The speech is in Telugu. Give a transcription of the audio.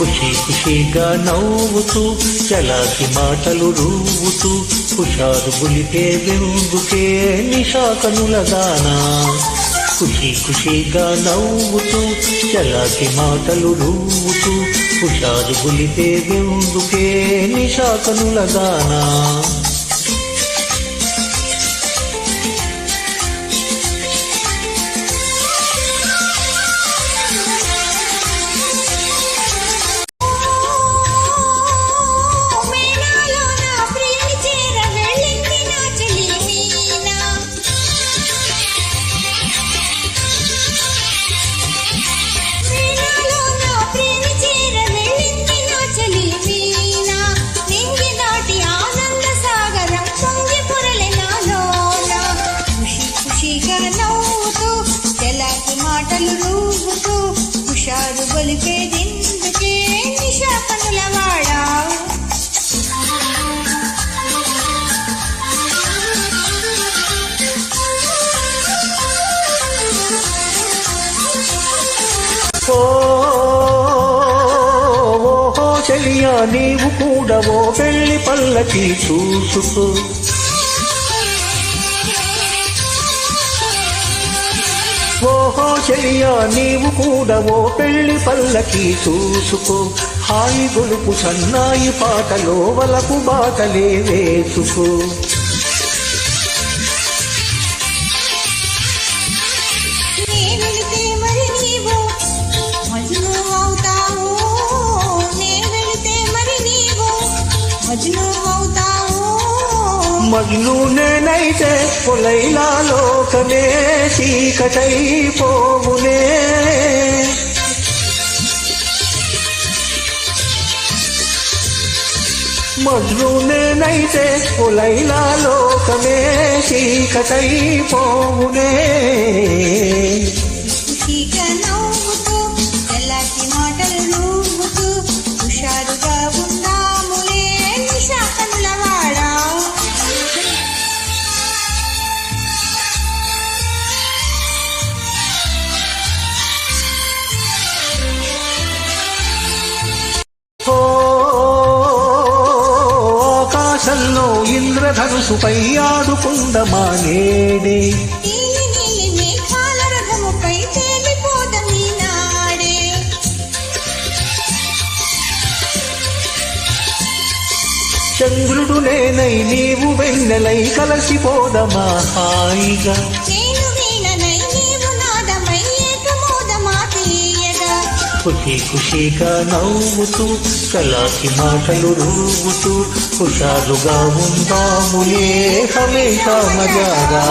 ఖుషి ఖుషిగా నవ్వుతూ చలాకి మాటలు రూవుతూ హుషారు గులిపే వెంగుకే నిషాకనుల దానా. ఖుషి ఖుషిగా నవ్వుతూ చలాకి మాటలు రూవుతూ హుషారు గులిపే వెంగుకే నిషాకనుల హుషారు గొలిపేదిందుకే చెలియా నీవు కూడా ఓ పెళ్ళి పల్లకి చూసుకో. ఓహో చెయ్య నీవు కూడా ఓ పెళ్ళి పల్లకి చూసుకో. హాయి గొలుపు సన్నాయి పాటలో వలకు బాటలే వేసుకో. మజ్ను నేనైతే పొలైలా లోకమే చీకటై పోవునే మజ్ను నేనైతే పొలైలా లోకమే చీకటై ఇంద్రధనుసుపై ఆడుకుందమా నేడే నీలి నీలి మేఘాల రథముపై తేలిపోదమీ నాడే చంద్రుడు నేనై నీవు వెన్నెలై కలసిపోదమా హాయిగా? ఖుషి ఖుషిగా నవ్వుతూ కలాకి మాటలు రూగుతూ హుషారుగా ఉందాములే హమేషా మజాగా